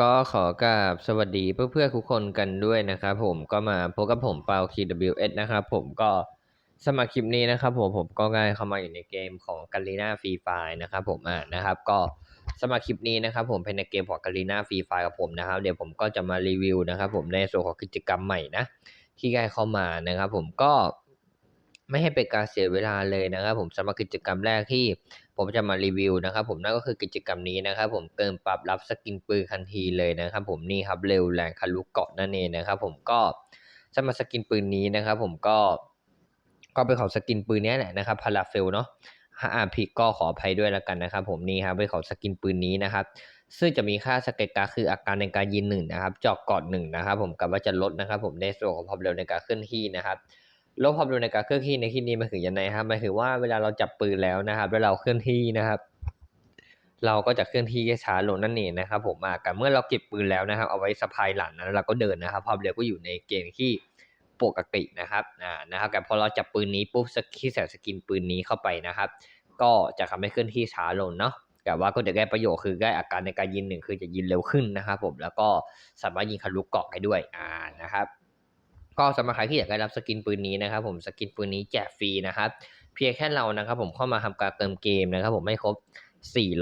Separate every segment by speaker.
Speaker 1: ก็ขอกราบสวัสดีเพื่อนๆทุกคนกันด้วยนะครับผมก็มาพบกับผมเปา KWS นะครับผมก็สมัครคลิปนี้นะครับผมผมก็ได้เข้ามาอยู่ในเกมของกาลีนาฟรีไฟนะครับผมอ่านะครับ ก็สมัครคลิปนี้นะครับผมเป็นในเกมของกาลีนาฟรีไฟกับผมนะครับ เดี๋ยวผมก็จะมารีวิวนะครับผมในส่วนของกิจกรรมใหม่นะที่ได้เข้ามานะครับผมก็ ไม่ให้เป็นการเสียเวลาเลยนะครับ ผมสำหรับกิจกรรมแรกที่ผมจะมารีวิวนะครับ ผมนั่นก็คือกิจกรรมนี้นะครับ ผมเติมปรับรับสกินปืนทันทีเลยนะครับ ผมนี่ครับเร็วแรงทะลุกเกาะนั่นเองนะครับ ผมก็สำหรับสกินปืนนี้นะครับ ผมก็ก็เป็นของสกินปืนนี้แหละนะครับพาราเฟลเนาะถ้าอ่านผิดก็ขออภัยด้วยแล้วกันนะครับ ผมนี่ครับเป็นของสกินปืนนี้นะครับ ซึ่งจะมีค่าสเกตการคืออาการในการยิงหนึ่งนะครับเจาะกอดหนึ่งนะครับ ผมกับว่าจะลดนะครับ ผมในส่วนของความเร็วในการเคลื่อนที่นะครับ ลดความเร็วในการเคลื่อนที่ในที่นี้มายถึงยังไงครับหมายถึงว่าเวลาเราจับปืนแล้วนะครับแล้วเราเคลื่อนที่นะครับ เราก็จะเคลื่อนที่ช้าลงนั่นเองนะครับผมอ่ากับเมื่อเราเก็บปืนแล้วนะครับ เอาไว้สะพายหลังนะเราก็เดินนะครับความเร็วก็อยู่ในเกณฑ์ที่ปกตินะครับอ่านะครับแต่พอเราจับปืนนี้ปุ๊บสกินใส่สกินปืนนี้เข้าไปนะครับ ก็จะทำให้เคลื่อนที่ช้าลงเนาะแต่ว่าก็จะได้ประโยชน์คือได้อาการในการยิงหนึ่งคือจะยิงเร็วขึ้นนะครับผมแล้วก็สามารถยิงทะลุเกาะได้ด้วยอ่านะครับ ก็สำหรับใครที่อยากได้รับสกินปืนนี้นะครับผมสกินปืนนี้แจกฟรีนะครับเพียงแค่เรานะครับผมเข้ามาทำการเติมเกมนะครับผมไม่ครบ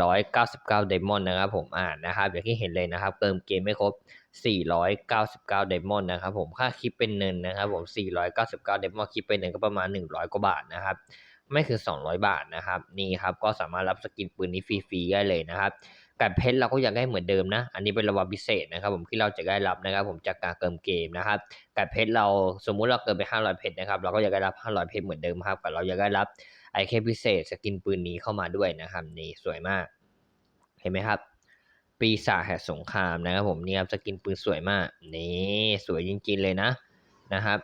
Speaker 1: 499ไดมอนนะครับผมอ่านนะครับอย่างที่เห็นเลยนะครับเติมเกมไม่ครบ 499ไดมอนนะครับผมค่าคลิปเป็นเงินนะครับผม 499ไดมอนคลิปเป็นเงินก็ประมาณ 100 กว่าบาทนะครับไม่คือ 200 บาทนะครับนี่ครับก็สามารถรับสกินปืนนี้ฟรีๆได้เลยนะครับ กับเพชรเราก็อยากได้เหมือนเดิมนะ อันนี้เป็นรางวัลพิเศษนะครับ ผมที่เราจะได้รับนะครับ ผมจากการเติมเกมนะครับกับเพชรเราสมมุติเราเกินไป500เพชรนะครับเราก็อยากได้รับ 500เพชรเหมือนเดิมครับกับเราอยากได้รับไอเคพิเศษสกินปืนนี้เข้ามาด้วยนะครับนี่สวยมาก เห็นไหมครับ ปีศาจแห่งสงครามนะครับ ผมนี่ครับสกินปืนสวยมากนี่สวยจริงๆเลยนะนะครับ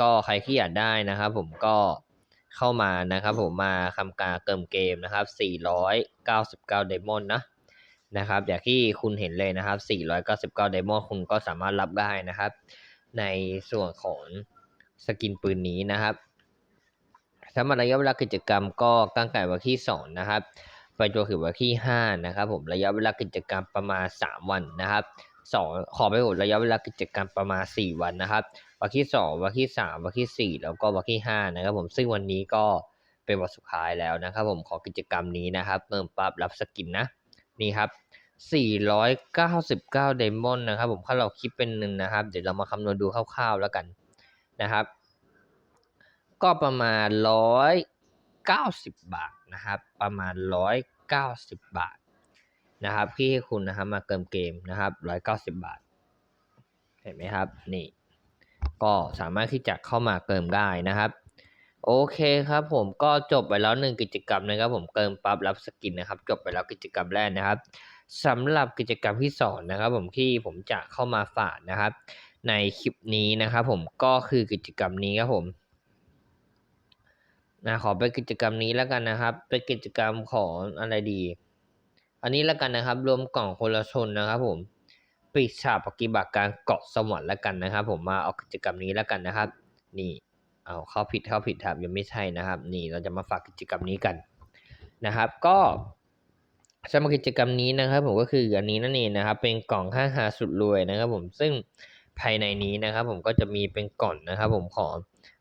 Speaker 1: ก็ใครที่อยากได้นะครับ ผมก็เข้ามานะครับ ผมมาทำการเติมเกมนะครับ 499ไดมอนนะ นะครับอย่างที่คุณเห็นเลยนะครับ 499ไดมอนด์คุณก็สามารถรับได้นะครับ ในส่วนของสกินปืนนี้นะครับสำหรับระยะเวลากิจกรรมก็ตั้งแต่วันที่ 2 นะครับ ไปจนถึงวันที่ 5 นะครับผมระยะเวลากิจกรรมประมาณ 3 วันนะครับสองขอไปหมดระยะเวลากิจกรรมประมาณ 4 วันนะครับ วันที่ 2 วันที่ 3 วันที่ 4 แล้วก็วันที่ 5 นะครับผมซึ่งวันนี้ก็เป็นวันสุดท้ายแล้วนะครับผมขอกิจกรรมนี้นะครับเติมปรับรับสกินนะ นี่ครับ499 ไดมอนด์นะครับผมถ้าเราคิดเป็นหนึ่งนะครับ เดี๋ยวเรามาคำนวณดูคร่าวๆแล้วกันนะครับ ก็ประมาณ 190 บาทนะครับ ประมาณ 190 บาทนะครับที่ให้คุณนะครับมาเติมเกมนะครับ 190 บาท เห็นไหมครับ นี่ ก็สามารถที่จะเข้ามาเติมได้นะครับ โอเคครับผมก็จบไปแล้วหนึ่งกิจกรรมนะครับผมเติมปั๊บรับสกินนะครับ จบไปแล้วกิจกรรมแรกนะครับสำหรับกิจกรรมที่สองนะครับ ผมที่ผมจะเข้ามาฝากนะครับ ในคลิปนี้นะครับ ผมก็คือกิจกรรมนี้ครับผมนะขอเป็นกิจกรรมนี้แล้วกันนะครับ เป็นกิจกรรมของอะไรดี อันนี้แล้วกันนะครับ รวมกล่องคนละชนนะครับ ผมปีศาจปฏิบัติการเกาะสวรรแล้วกันนะครับ ผมมาเอากิจกรรมนี้แล้วกันนะครับ นี่ เอาเข้าผิดเข้าผิดครับยังไม่ใช่นะครับ นี่เราจะมาฝากกิจกรรมนี้กันนะครับ ก็สำหรับกิจกรรมนี้นะครับ ผมก็คืออันนี้นั่นเองนะครับ เป็นกล่องห้าหาสุดรวยนะครับ ผมซึ่งภายในนี้นะครับ ผมก็จะมีเป็นกล่อนนะครับ ผมของ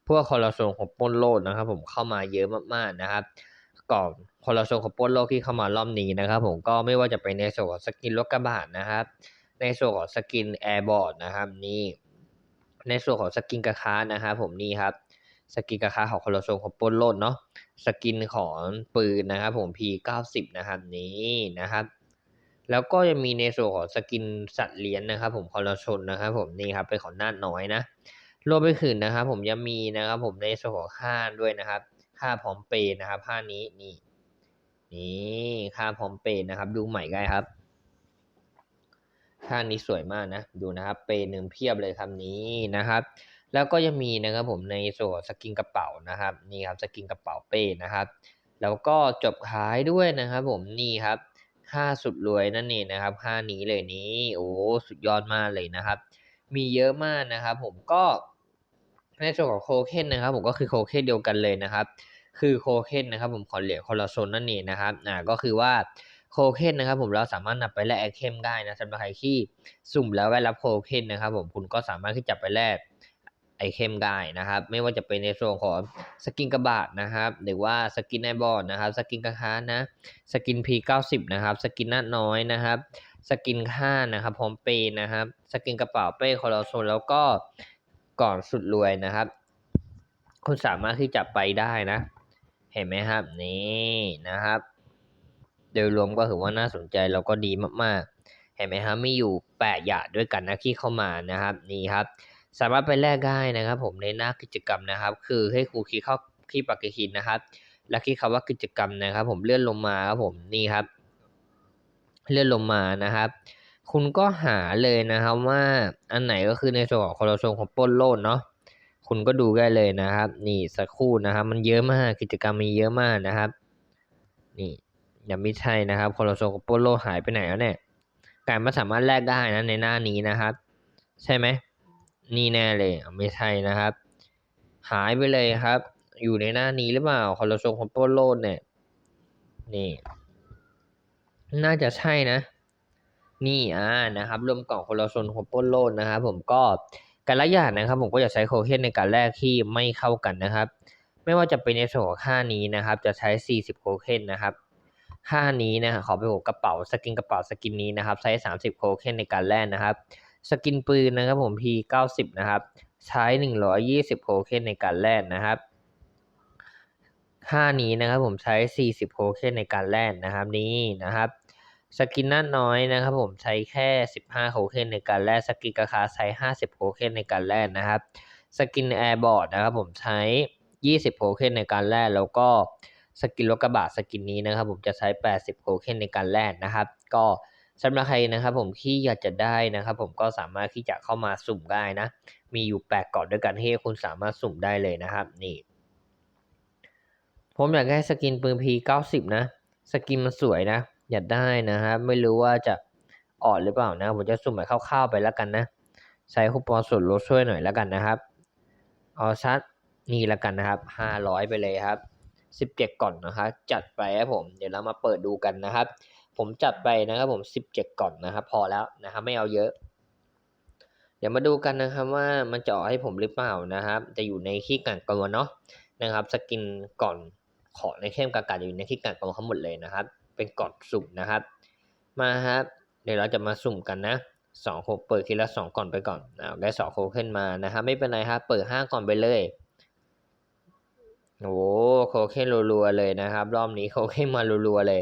Speaker 1: พวกคอร์รัปชันของป้นโลดนะครับ ผมเข้ามาเยอะมากๆนะครับกล่อนคอร์รัปชันของป้นโลกที่เข้ามารอบนี้นะครับ ผมก็ไม่ว่าจะเป็นในส่วนของสกินรถกระบะนะครับ ในส่วนของสกินแอร์บอร์ดนะครับนี่ในส่วนของสกินกระคานะครับ ผมนี่ครับ สกินกระคาของคอร์รัปชันของปล้นโลดเนาะสกินของปืนนะครับผม P90 นะครับนี้นะครับแล้วก็ยังมีในส่วนของสกินสัตว์เลี้ยงนะครับ ผมคอร์ชนนะครับ ผมนี่ครับเป็นของนาน้อยนะรวมไปถึงนะครับ ผมยังมีนะครับ ผมในส่วนของค่าด้วยนะครับ ค่าพร้อมเปย์นะครับค่านี้นี่นี่ค่าพร้อมเปย์นะครับ ดูใหม่ได้ครับค่านี้สวยมากนะ ดูนะครับ เปย์หนึ่งเพียบเลยคำนี้นะครับ แล้วก็ยังมีนะครับผมในส่วนสกินกระเป๋านะครับนี่ครับสกินกระเป๋าเป้นะครับ แล้วก็จบท้ายด้วยนะครับผมนี่ครับค่าสุดรวยนั่นเองนะครับค่านี้เลยนี้โอ้สุดยอดมากเลยนะครับ มีเยอะมากนะครับผมก็ในส่วนของโคเคนนะครับ ผมก็คือโคเคนเดียวกันเลยนะครับ คือโคเคนนะครับ ผมขอเหรียญคอร์โซนนั่นเองนะครับอ่าก็คือว่าโคเคนนะครับ ผมเราสามารถนำไปแลกไอเทมได้นะสำหรับใครที่สุ่มแล้วได้รับโคเคนนะครับ ผมคุณก็สามารถที่จะไปแลก ไอเทมได้นะครับ ไม่ว่าจะเป็นในส่วนของสกินกระบาดนะครับ หรือว่าสกินในบอร์ดนะครับ สกินกระค้านะสกิน P90 นะครับ สกินหน้าน้อยนะครับ สกินค่านะครับพร้อมเปย์นะครับ สกินกระเป๋าเป้คอร์โซนแล้วก็ก่อนสุดรวยนะครับ คุณสามารถที่จะไปได้นะ เห็นไหมครับ นี่นะครับ โดยรวมก็ถือว่าน่าสนใจแล้วก็ดีมากๆ เห็นไหมครับมีอยู่แปดอย่างด้วยกันนะที่เข้ามานะครับ นี่ครับ สามารถไปแลกได้นะครับ ผมในหน้ากิจกรรมนะครับ คือให้ครูคลิกเข้าที่ปฏิทินนะครับ แล้วคลิกคำว่ากิจกรรมนะครับ ผมเลื่อนลงมาครับผมนี่ครับ เลื่อนลงมานะครับ คุณก็หาเลยนะครับว่าอันไหนก็คือในส่วนของคอร์โซนของป้นโลดเนาะคุณก็ดูได้เลยนะครับ นี่สักครู่นะครับ มันเยอะมากกิจกรรมมีเยอะมากนะครับ นี่ยังไม่ใช่นะครับคอร์โซนของป้นโลดหายไปไหนแล้วเนี่ยการมาสามารถแลกได้นะในหน้านี้นะครับ ใช่ไหม นี่แน่เลยไม่ใช่นะครับ หายไปเลยครับ อยู่ในหน้านี้หรือเปล่าคอร์โซนของปล้นโลดเนี่ยนี่ น่าจะใช่นะ นี่อ่านะครับรวมกล่องคนละโซนของปล้นโลดนะครับผมก็การละอย่างนะครับ ผมก็จะใช้โคเคนในการแรกที่ไม่เข้ากันนะครับ ไม่ว่าจะเป็นในส่วนของค่านี้นะครับ จะใช้ 40 โคเคนนะครับค่านี้นะขอไปหัวกระเป๋าสกินกระเป๋าสกินนี้นะครับ ใช้ 30 โคเคนในการแลกนะครับ สกินปืนนะครับผม P90 นะครับ ใช้ 120โคเคนในการแลกนะครับค่านี้นะครับผมใช้ 40โคเคนในการแลกนะครับนี่นะครับสกินหน้าน้อยนะครับผมใช้แค่ 15โคเคนในการแลกสกินกระคาใช้ 50โคเคนในการแลกนะครับสกินแอร์บอร์ดนะครับผมใช้ 20โคเคนในการแลกแล้วก็สกินรถกระบะสกินนี้นะครับผมจะใช้ 80โคเคนในการแลกนะครับ ก็ สำหรับใครนะครับผมที่อยากจะได้นะครับผมก็สามารถที่จะเข้ามาสุ่มได้นะ มีอยู่แปดก่อนด้วยกันที่คุณสามารถสุ่มได้เลยนะครับนี่ผมอยากได้สกินปืน P90 นะ สกินมันสวยนะ อยากได้นะครับไม่รู้ว่าจะออดหรือเปล่านะ ผมจะสุ่มแบบคร่าวๆไปแล้วกันนะ ใช้คูปองส่วนลดช่วยหน่อยแล้วกันนะครับ เอาชัดนี่แล้วกันนะครับ500ไปเลยครับ 17ก่อนนะครับ จัดไปครับผม เดี๋ยวเรามาเปิดดูกันนะครับ ผมจัดไปนะครับผม 17 ก่อนนะครับ พอแล้วนะครับไม่เอาเยอะ เดี๋ยวมาดูกันนะครับว่ามันจะออกให้ผมหรือเปล่านะครับ จะอยู่ในที่กันกรเนาะนะครับ สกินก่อนของในเข้มกากาอยู่ในที่กันกรทั้งหมดเลยนะครับ เป็นกอดสุ่มนะครับ มาครับเดี๋ยวเราจะมาสุ่มกันนะสองโคเปิดทีละสองก่อนไปก่อนนะได้สองโคขึ้นมานะครับไม่เป็นไรครับเปิดห้าก่อนไปเลยโอ้โคเคนรัวๆเลยนะครับ รอบนี้โคเคนมารัวๆเลย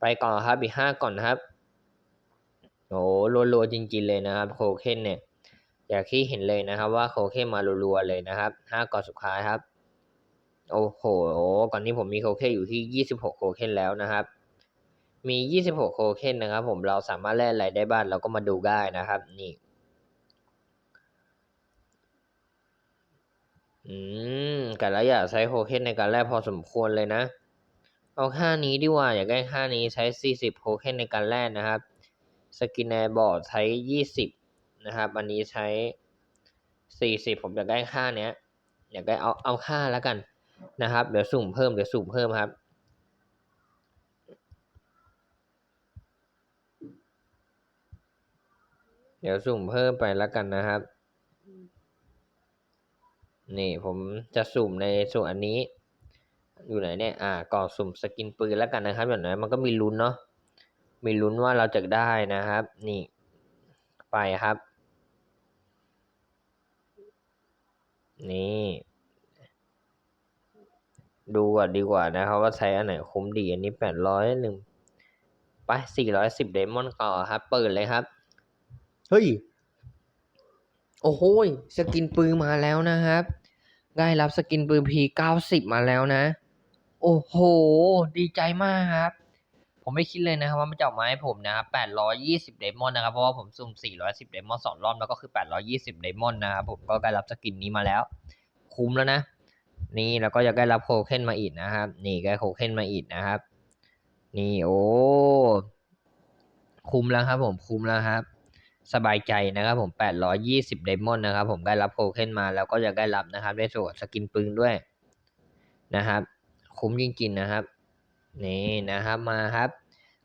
Speaker 1: ไปก่อนครับอีกห้าก่อนครับโอ้รัวๆจริงๆเลยนะครับโคเคนเนี่ยอยางที่เห็นเลยนะครับ ว่าโคเคนมารัวๆเลยนะครับห้าก่อนสุดท้ายครับ โอ้โหก่อนนี้ผมมีโคเคนอยู่ที่ยี่สิบหกโคเคนแล้วนะครับ มียี่สิบหกโคเคนนะครับ ผมเราสามารถแลกอะไรได้บ้างเราก็มาดูได้นะครับ นี่อืมกันแล้วอยากใช้โคเคนในการแลกพอสมควรเลยนะ เอาค่านี้ดีกว่า อยากได้ค่านี้ใช้สี่สิบโคเคนในการแลกนะครับสกินแอร์บอร์ดใช้ยี่สิบนะครับ อันนี้ใช้สี่สิบผมอยากได้ค่าเนี้ย อยากได้เอาเอาค่าแล้วกันนะครับ เดี๋ยวสุ่มเพิ่มเดี๋ยวสุ่มเพิ่มครับเดี๋ยวสุ่มเพิ่มไปแล้วกันนะครับ นี่ผมจะสุ่มในส่วนอันนี้ อยู่ไหนเนี่ย อ่าก่อสุ่มสกินปืนแล้วกันนะครับอย่างน้อยมันก็มีลุ้นเนาะ มีลุ้นว่าเราจะได้นะครับ นี่ ไปครับ นี่ ดูก่อนดีกว่านะครับ ว่าใช้อันไหนคุ้มดี อันนี้แปดร้อยหนึ่งไปสี่ร้อยสิบเดมอนต่อครับ เปิดเลยครับ เฮ้ย โอ้โหสกินปืนมาแล้วนะครับ ได้รับสกินปืน P90 มาแล้วนะ โอ้โห ดีใจมากครับ ผมไม่คิดเลยนะครับว่ามันจะออกมาให้ผมนะครับ820เดมอนนะครับ เพราะว่าผมสุ่ม 410เดมอนสองรอบแล้วก็คือ 820เดมอนนะครับผมก็ได้รับสกินนี้มาแล้ว คุ้มแล้วนะ นี่แล้วก็ยังได้รับโคเคนมาอีกนะครับ นี่ได้โคเคนมาอีกนะครับ นี่โอ้คุ้มแล้วครับ ผมคุ้มแล้วครับสบายใจนะครับผม 820 ไดมอนด์นะครับ ผมได้รับโคเคนมาแล้วก็ยังได้รับนะครับ ได้ส่วนสกินปืนด้วยนะครับ คุ้มจริงๆนะครับ นี่นะครับมาครับ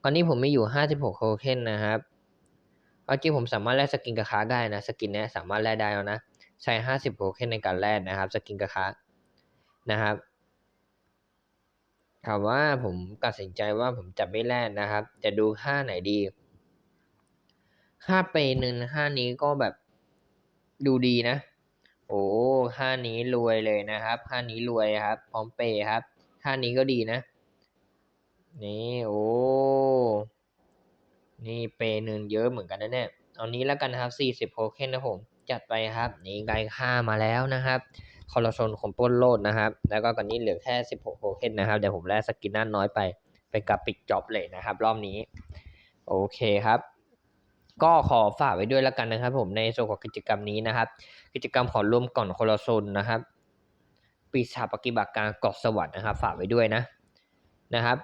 Speaker 1: ตอนนี้ผมมีอยู่ห้าสิบหกโทเค็นนะครับเมื่อกี้ผมสามารถแลกสกินกระค้าได้นะ สกินนี้สามารถแลกได้แล้วนะ ใช้ห้าสิบโทเค็นในการแลกนะครับ สกินกระค้านะครับถามว่าผมตัดสินใจว่าผมจะไม่แลกนะครับ จะดูค่าไหนดีค่าเปย์หนึ่งค่านี้ก็แบบดูดีนะ โอ้ค่านี้รวยเลยนะครับ ค่านี้รวยครับ พร้อมเปย์ครับ ค่านี้ก็ดีนะ นี่โอ้นี่เปย์หนึ่งเยอะเหมือนกันนะเนี่ยเอานี้แล้วกันนะครับสี่สิบโคเคนนะผมจัดไปครับ นี่ไกค่ามาแล้วนะครับคอร์โซนของป้นโลดนะครับ แล้วก็ตอนนี้เหลือแค่สิบหกโคเคนนะครับเดี๋ยวผมแลกสกินน่าน้อยไปไปกับปิดจ็อบเลยนะครับ รอบนี้ โอเคครับก็ขอฝากไว้ด้วยแล้วกันนะครับผมในส่วนของกิจกรรมนี้นะครับ กิจกรรมขอร่วมก่อนคนละโซนนะครับ ปีศาจปฏิบัติการเกาะสวรรค์นะครับ ฝากไว้ด้วยนะนะครับ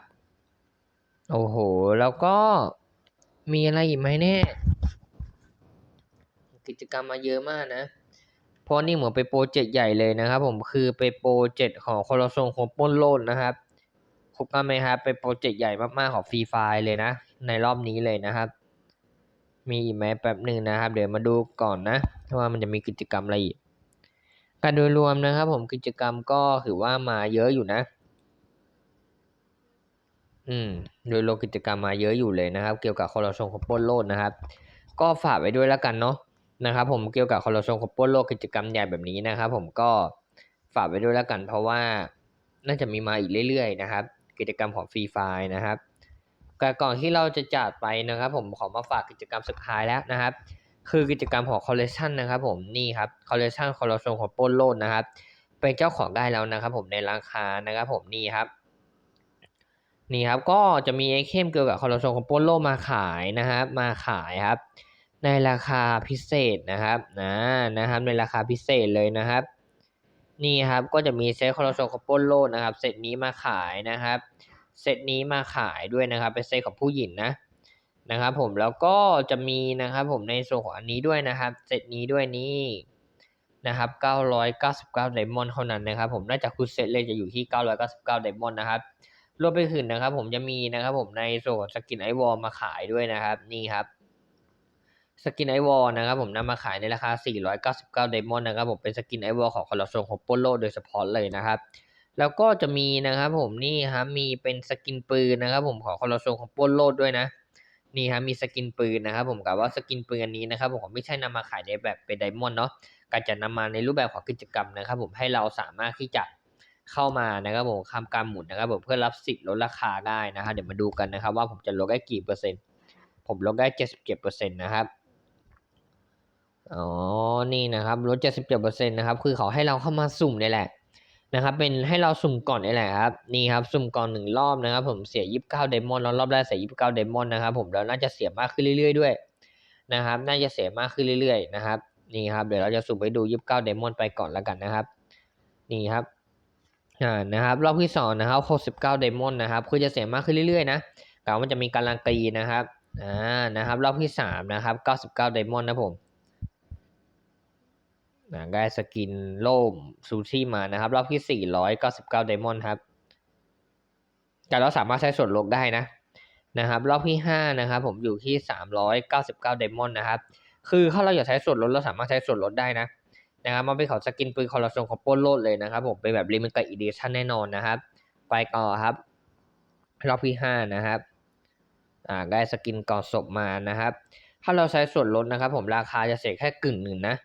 Speaker 1: โอ้โห แล้วก็มีอะไรอีกไหมเนี่ยกิจกรรมมาเยอะมากนะเพราะนี่เหมือนไปนโปรเจกต์ใหญ่เลยนะครับ ผมคือไปนโปรเจกต์ของคนละโซนของปล้นโลดนะครับครบกันไหมครับเป็นโปรเจกต์ใหญ่มากๆของฟรีไฟเลยนะ ในรอบนี้เลยนะครับ มีอีกไหมแป๊บหนึ่งนะครับ เดี๋ยวมาดูก่อนนะว่ามันจะมีกิจกรรมอะไรอีก การโดยรวมนะครับ ผมกิจกรรมก็ถือว่ามาเยอะอยู่นะ อืม โดยรวมกิจกรรมมาเยอะอยู่เลยนะครับ เกี่ยวกับคอร์รัปชันของปนโลดนะครับ ก็ฝากไว้ด้วยแล้วกันเนาะนะครับ ผมเกี่ยวกับคอร์รัปชันของปนโลดกิจกรรมใหญ่แบบนี้นะครับ ผมก็ฝากไว้ด้วยแล้วกัน เพราะว่าน่าจะมีมาอีกเรื่อยๆนะครับ กิจกรรมของฟรีไฟนะครับแต่ก่อนที่เราจะจากไปนะครับ ผมขอมาฝากกิจกรรมสุดท้ายแล้วนะครับ คือกิจกรรมของคอลเล t ชันนะครับผมนี่ครับคอลเล t ชันคอร์รัปชันของปล้นโลดนะครับ เป็นเจ้าของได้แล้วนะครับ ผมในราคานะครับผมนี่ครับนี่ครับก็จะมีไอเทมเกี่ยวกับคอร์รัปชันของปล้นโลมาขายนะครับ มาขายครับ ในราคาพิเศษนะครับนะนะครับในราคาพิเศษเลยนะครับ นี่ครับก็จะมีเซตคอร์รัปชันของปล้นโลนะครับเซตนี้มาขายนะครับเซตนี้มาขายด้วยนะครับเป็นเซตของผู้หญิงนะ นะครับผมแล้วก็จะมีนะครับผมในส่วนของอันนี้ด้วยนะครับเซตนี้ด้วยนี่นะครับ 999 ไดมอนด์เท่านั้นนะครับ ผมน่าจะคูดเซตเลยจะอยู่ที่ 999 ไดมอนด์นะครับ รวมไปถึงนะครับ ผมจะมีนะครับผมในส่วนของสกินไอวอลมาขายด้วยนะครับ นี่ครับ สกินไอวอลนะครับ ผมนำมาขายในราคา 499 ไดมอนด์นะครับ ผมเป็นสกินไอวอลของคอร์รัปชันของโปโลโดยเฉพาะเลยนะครับ แล้วก็จะมีนะครับ ผมนี่ครับมีเป็นสกินปืนนะครับ ผมของคอร์รัปชันของโปโลด้วยนะ นี่ครับมีสกินปืนนะครับผมกับว่าสกินปืนอันนี้นะครับผมไม่ใช่นำมาขายในแบบเป็นไดมอนด์เนาะการจะนำมาในรูปแบบของกิจกรรมนะครับ ผมให้เราสามารถที่จะเข้ามานะครับผมทำการหมุนนะครับผมเพื่อรับสิทธิ์ลดราคาได้นะครับเดี๋ยวมาดูกันนะครับ ว่าผมจะลดได้กี่เปอร์เซ็นต์ ผมลดได้เจ็ดสิบเจ็ดเปอร์เซ็นต์นะครับอ๋อนี่นะครับลดเจ็ดสิบเจ็ดเปอร์เซ็นต์นะครับคือเขาให้เราเข้ามาสุ่มนี่แหละ นะครับเป็นให้เราสุ่มก่อนนี่แหละครับนี่ครับสุ่มก่อนหนึ่งรอบนะครับ ผมเสียยี่สิบเก้าเดมอนแล้วรอบแรกเสียยี่สิบเก้าเดมอนนะครับผมแล้วน่าจะเสียมากขึ้นเรื่อยๆด้วยนะครับ น่าจะเสียมากขึ้นเรื่อยๆนะครับนี่ครับเดี๋ยวเราจะสุ่มไปดูยี่สิบเก้าเดมอนไปก่อนแล้วกันนะครับ นี่ครับอ่านะครับ รอบที่สองนะครับหกสิบเก้าเดมอนนะครับคือจะเสียมากขึ้นเรื่อยๆนะแต่าว่ามันจะมีการันตีนะครับอ่านะครับ รอบที่สามนะครับเก้าสิบเก้าเดมอนนะผม นะได้สกินโล่มซูชิมานะครับ รอบที่สี่ร้อยเก้าสิบเก้าเดมอนครับ แต่เราสามารถใช้ส่วนลดได้นะนะครับ รอบที่ห้านะครับ ผมอยู่ที่สามร้อยเก้าสิบเก้าเดมอนนะครับ คือถ้าเราอยากใช้ส่วนลดเราสามารถใช้ส่วนลดได้นะนะครับมันเป็นของสกินปืนคอร์รัปชันของโปโลดเลยนะครับ ผมเป็นแบบลิมิเต็ดอีดิชั่นแน่นอนนะครับ ไปต่อครับ รอบที่ห้านะครับอ่าได้สกินก่อศพมานะครับ ถ้าเราใช้ส่วนลดนะครับ ผมราคาจะเสียแค่กึ่งหนึ่งนะ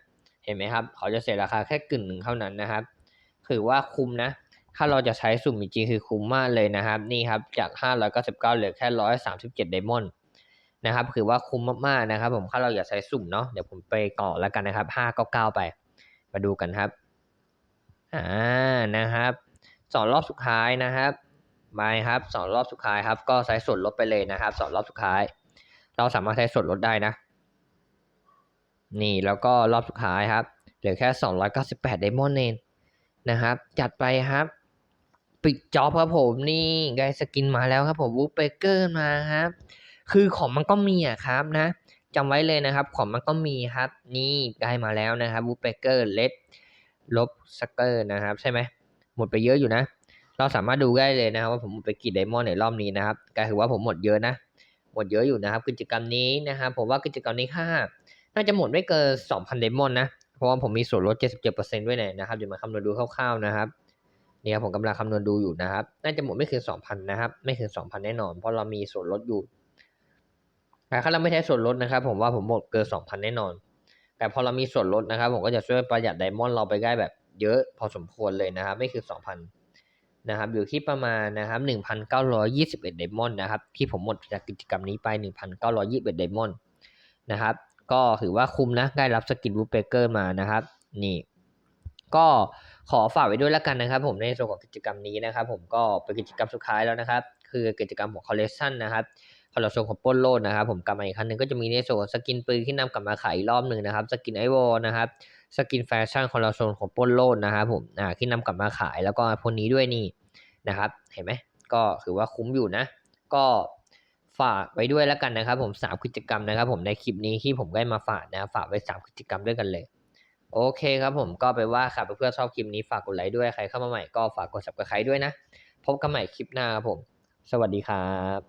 Speaker 1: เห็นไหมครับเขาจะเสียราคาแค่กึ่งหนึ่งเท่านั้นนะครับถือว่าคุ้มนะ ถ้าเราจะใช้สุ่มจริงๆคือคุ้มมากเลยนะครับ นี่ครับจาก 599เหลือแค่ 137ไดมอนด์นะครับ คือว่าคุ้มมากๆนะครับ ผมถ้าเราอยากใช้สุ่มเนาะเดี๋ยวผมไปก่อแล้วกันนะครับ 599 ไป มาดูกันครับอ่านะครับสองรอบสุดท้ายนะครับไปครับสองรอบสุดท้ายครับ ก็ใช้ส่วนลดไปเลยนะครับสองรอบสุดท้าย เราสามารถใช้ส่วนลดได้นะ นี่แล้วก็รอบสุดท้ายครับ เหลือแค่สองร้อยเก้าสิบแปดไดมอนด์เองนะครับ จัดไปครับ ปิดจ็อบครับผมนี่ไกสกินมาแล้วครับผมวูเบเกอร์มาครับ คือของมันก็มีอะครับนะจำไว้เลยนะครับของมันก็มีครับ นี่ได้มาแล้วนะครับวูเบเกอร์เลดลบสเกอร์นะครับ ใช่ไหมหมดไปเยอะอยู่นะ เราสามารถดูได้เลยนะครับ ว่าผมหมดไปกี่ไดมอนด์ในรอบนี้นะครับก็คือว่าผมหมดเยอะนะ หมดเยอะอยู่นะครับ กิจกรรมนี้นะครับผมว่ากิจกรรมนี้ค่า น่าจะหมดไม่เกิน2,000เดมอนนะ เพราะว่าผมมีส่วนลด77%ด้วยเนี่ยนะครับเดี๋ยวมาคำนวณดูคร่าวๆนะครับนี่ครับผมกำลังคำนวณดูอยู่นะครับ น่าจะหมดไม่เกิน2,000นะครับ ไม่เกิน2,000แน่นอน เพราะเรามีส่วนลดอยู่แต่ถ้าเราไม่ใช้ส่วนลดนะครับ ผมว่าผมหมดเกิน2,000แน่นอน แต่พอเรามีส่วนลดนะครับ ผมก็จะช่วยประหยัดไดมอนด์เราไปได้แบบเยอะพอสมควรเลยนะครับ ไม่คือ2,000นะครับอยู่ที่ประมาณนะครับ1,921ไดมอนด์นะครับที่ผมหมดจากกิจกรรมนี้ไป1,921ไดมอนด์นะครับ ก็ถือว่าคุ้มนะ ได้รับสกินวูเบเกอร์มานะครับ นี่ก็ขอฝากไว้ด้วยแล้วกันนะครับ ผมในส่วนของกิจกรรมนี้นะครับ ผมก็เป็นกิจกรรมสุดท้ายแล้วนะครับ คือกิจกรรมของคอลเลคชันนะครับคอลเลคชันของปล้นโลดนะครับ ผมกลับมาอีกครั้งหนึ่งก็จะมีในส่วนของสกินปืนที่นำกลับมาขายอีกรอบหนึ่งนะครับ สกินไอวอลนะครับสกินแฟชั่นคอลเลคชันของปล้นโลดนะครับผมอ่าที่นำกลับมาขายแล้วก็พวกนี้ด้วยนี่นะครับ เห็นไหมก็ถือว่าคุ้มอยู่นะ ก็ ฝากไว้ด้วยแล้วกันนะครับ ผมสามกิจกรรมนะครับ ผมในคลิปนี้ที่ผมได้มาฝากนะฝากไว้สามกิจกรรมด้วยกันเลย โอเคครับผมก็ไปว่าครับเพื่อนๆชอบคลิปนี้ฝากกดไลค์ด้วยใครเข้ามาใหม่ก็ฝากกด subscribe ด้วยนะ พบกันใหม่คลิปหน้าครับผม สวัสดีครับ